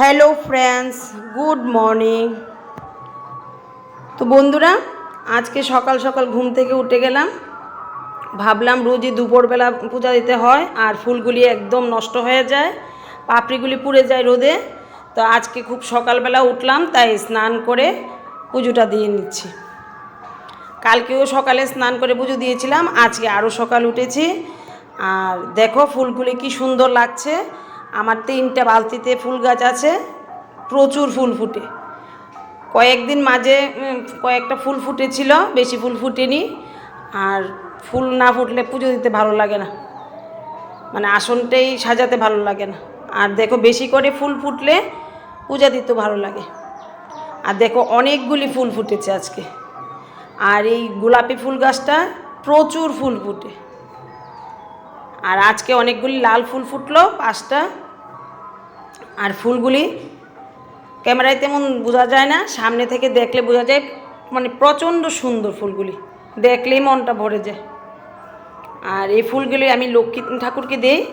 Hello friends good morning তো বন্ধুরা, আজকে সকাল সকাল ঘুম থেকে উঠে গেলাম। ভাবলাম রোজই দুপুরবেলা পূজা দিতে হয় আর ফুলগুলি একদম নষ্ট হয়ে যায়, পাপড়িগুলি পুড়ে যায় রোদে। তো আজকে খুব সকালবেলা উঠলাম, তাই স্নান করে পুজোটা দিয়ে নিচ্ছি। কালকেও সকালে স্নান করে পুজো দিয়েছিলাম, আজকে আরও সকাল উঠেছি। আর দেখো ফুলগুলি কি সুন্দর লাগছে। আমার তিনটা বালতিতে ফুল গাছ আছে, প্রচুর ফুল ফুটে। কয়েকদিন মাঝে কয়েকটা ফুল ফুটেছিল, বেশি ফুল ফুটেনি, আর ফুল না ফুটলে পুজো দিতে ভালো লাগে না। মানে আসনটাই সাজাতে ভালো লাগে না। আর দেখো, বেশি করে ফুল ফুটলে পূজা দিতে ভালো লাগে। আর দেখো, অনেকগুলি ফুল ফুটেছে আজকে। আর এই গোলাপি ফুল গাছটা প্রচুর ফুল ফুটে। আর আজকে অনেকগুলি লাল ফুল ফুটলো, পাঁচটা। আর ফুলগুলি ক্যামেরায় তেমন বোঝা যায় না, সামনে থেকে দেখলে বোঝা যায় মানে প্রচণ্ড সুন্দর ফুলগুলি। দেখলেই মনটা ভরে যায়। আর এই ফুলগুলি আমি লক্ষ্মী ঠাকুরকে দেই।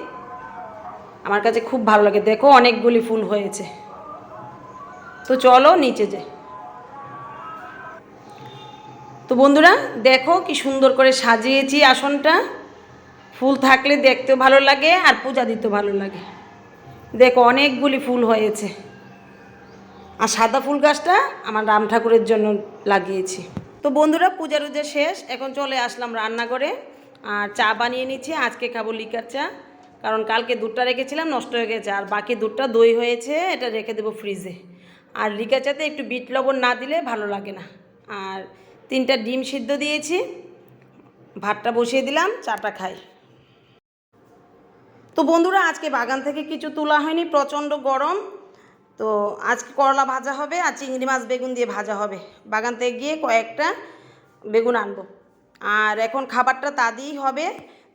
আমার কাছে খুব ভালো লাগে। দেখো অনেকগুলি ফুল হয়েছে। তো চলো নিচে যাই। তো বন্ধুরা, দেখো কি সুন্দর করে সাজিয়েছি আসনটা। ফুল থাকলে দেখতেও ভালো লাগে আর পূজা দিতেও ভালো লাগে। দেখো, অনেকগুলি ফুল হয়েছে। আর সাদা ফুল গাছটা আমার রাম ঠাকুরের জন্য লাগিয়েছি। তো বন্ধুরা পূজা টুজা শেষ, এখন চলে আসলাম রান্নাঘরে। আর চা বানিয়ে নিচ্ছি, আজকে খাব লিকার চা। কারণ কালকে দুধটা রেখেছিলাম, নষ্ট হয়ে গেছে। আর বাকি দুধটা দই হয়েছে, এটা রেখে দেবো ফ্রিজে। আর লিকার চাতে একটু বিট লবণ না দিলে ভালো লাগে না। আর তিনটা ডিম সিদ্ধ দিয়েছি, ভাতটা বসিয়ে দিলাম, চাটা খাই। তো বন্ধুরা, আজকে বাগান থেকে কিছু তোলা হয়নি, প্রচণ্ড গরম। তো আজকে করলা ভাজা হবে আর চিংড়ি মাছ বেগুন দিয়ে ভাজা হবে। বাগান থেকে গিয়ে কয়েকটা বেগুন আনব। আর এখন খাবারটা তা দিয়েই হবে।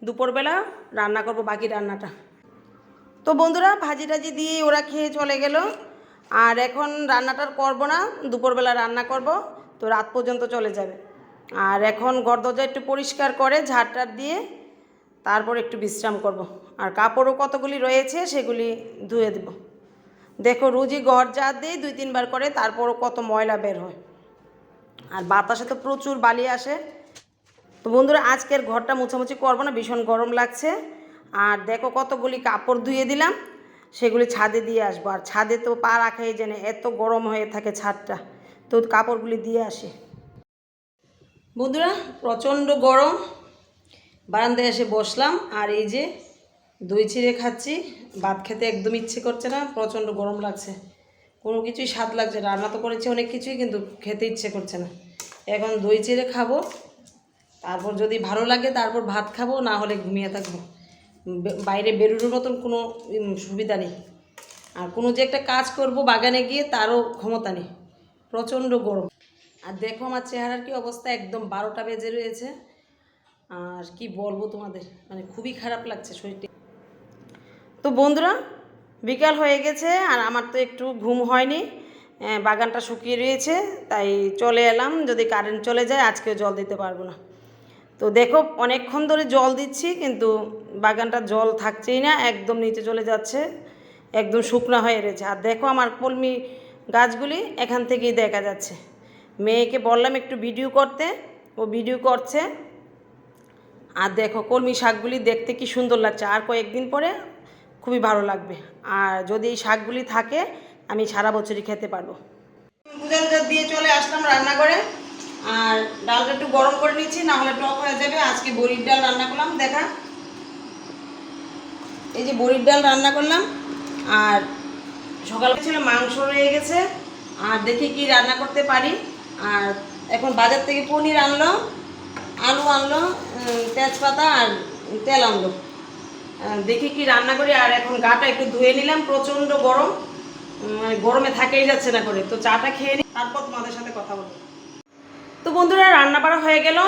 দুপুরবেলা রান্না করব বাকি রান্নাটা। তো বন্ধুরা, ভাজি টাজি দিয়ে ওরা খেয়ে চলে গেল। আর এখন রান্নাটার করব না, দুপুরবেলা রান্না করব, তো রাত পর্যন্ত চলে যাবে। আর এখন ঘর দরজা একটু পরিষ্কার করে ঝাড়টার দিয়ে তারপর একটু বিশ্রাম করব। আর কাপড়ও কতগুলি রয়েছে সেগুলি ধুয়ে দেব। দেখো রুজি ঘর যা দিই দুই তিনবার করে, তারপরও কত ময়লা বের হয়। আর বাতাসে তো প্রচুর বালি আসে। তো বন্ধুরা, আজকের ঘরটা মুছামুছি করব না, ভীষণ গরম লাগছে। আর দেখো কতগুলি কাপড় ধুয়ে দিলাম, সেগুলি ছাদে দিয়ে আসব। আর ছাদে তো পা রাখাই জানে এত গরম হয়ে থাকে ছাদটা। তো কাপড়গুলি দিয়ে আসে। বন্ধুরা, প্রচণ্ড গরম বারান্দায় এসে বসলাম, আর এই যে দই চিড়ে খাচ্ছি। ভাত খেতে একদম ইচ্ছে করছে না, প্রচণ্ড গরম লাগছে। কোনো কিছুই স্বাদ লাগছে রান্না তো করেছি অনেক কিছুই, কিন্তু খেতে ইচ্ছে করছে না। এখন দই চিড়ে খাব, তারপর যদি ভালো লাগে তারপর ভাত খাব, না হলে ঘুমিয়ে থাকব। বাইরে বেরোনোর মতন কোনো সুবিধা নেই। আর কোনো যে একটা কাজ করব বাগানে গিয়ে তারও ক্ষমতা নেই। প্রচণ্ড গরম। আর দেখো আমার চেহারার কি অবস্থা, একদম বারোটা বেজে রয়েছে। আর কি বলব তোমাদের? মানে খুবই খারাপ লাগছে শরীরটা। তো বন্ধুরা, বিকাল হয়ে গেছে আর আমার তো একটু ঘুম হয়নি। বাগানটা শুকিয়ে রয়েছে, তাই চলে এলাম। যদি কারেন্ট চলে যায়, আজকেও জল দিতে পারব না। তো দেখো, অনেকক্ষণ ধরে জল দিচ্ছি, কিন্তু বাগানটা জল থাকছেই না, একদম নিচে চলে যাচ্ছে, একদম শুকনো হয়ে রয়েছে। আর দেখো আমার কলমি গাছগুলি এখান থেকেই দেখা যাচ্ছে। মেয়েকে বললাম একটু ভিডিও করতে, ও ভিডিও করছে। আর দেখো কলমি শাকগুলি দেখতে কি সুন্দর লাগছে। আর কয়েকদিন পরে খুবই ভালো লাগবে। আর যদি এই শাকগুলি থাকে, আমি সারা বছরই খেতে পারব। দিয়ে চলে আসলাম রান্নাঘরে। আর ডালটা একটু গরম করে নিচ্ছি না হলে টক হয়ে যাবে। আজকে বড়ির ডাল রান্না করলাম, দেখা। এই যে বড়ির ডাল রান্না করলাম। আর সকালে ছিল, মাংস রয়ে গেছে। আর দেখি কি রান্না করতে পারি। আর এখন বাজার থেকে পনির আনলো আলু আনলো তেজপাতা আর তেল আনলো। দেখি কি রান্না করি, আর এখন গাটা একটু ধুয়ে নিলাম, প্রচণ্ড গরম। মানে গরমে থাকেই যাচ্ছে না করে। তো চাটা খেয়ে নিই তারপর তোমাদের সাথে কথা বলব। তো বন্ধুরা, রান্না বাড়া হয়ে গেল।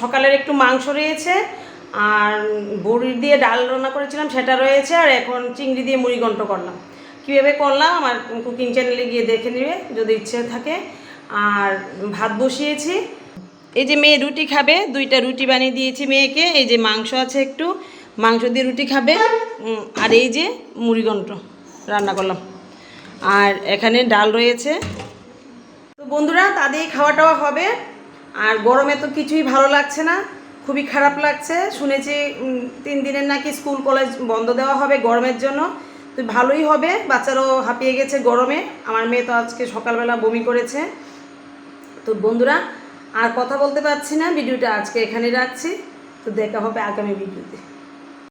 সকালের একটু মাংস রয়েছে, আর বড়ি দিয়ে ডাল রান্না করেছিলাম, সেটা রয়েছে, আর এখন চিংড়ি দিয়ে মুড়ি ঘন্ট করলাম। কীভাবে করলাম, আমার কুকিং চ্যানেলে গিয়ে দেখে নেবে, যদি ইচ্ছে থাকে। আর ভাত বসিয়েছি। এই যে মেয়ে রুটি খাবে, দুইটা রুটি বানিয়ে দিয়েছি মেয়েকে, এই যে মাংস আছে একটু, মাংস দিয়ে রুটি খাবে। আর এই যে মুড়িঘণ্ট রান্না করলাম। আর এখানে ডাল রয়েছে। তো বন্ধুরা, তাদের খাওয়া টাওয়া হবে। আর গরমে তো কিছুই ভালো লাগছে না, খুবই খারাপ লাগছে। শুনেছি তিন দিনের নাকি স্কুল, কলেজ বন্ধ দেওয়া হবে গরমের জন্য। তো ভালোই হবে, বাচ্চারাও হাঁপিয়ে গেছে গরমে। আমার মেয়ে তো আজকে সকালবেলা বমি করেছে। তো বন্ধুরা আর কথা বলতে পারছি না ভিডিওটা আজকে এখানে রাখছি। তো দেখা হবে আগামী ভিডিওতে।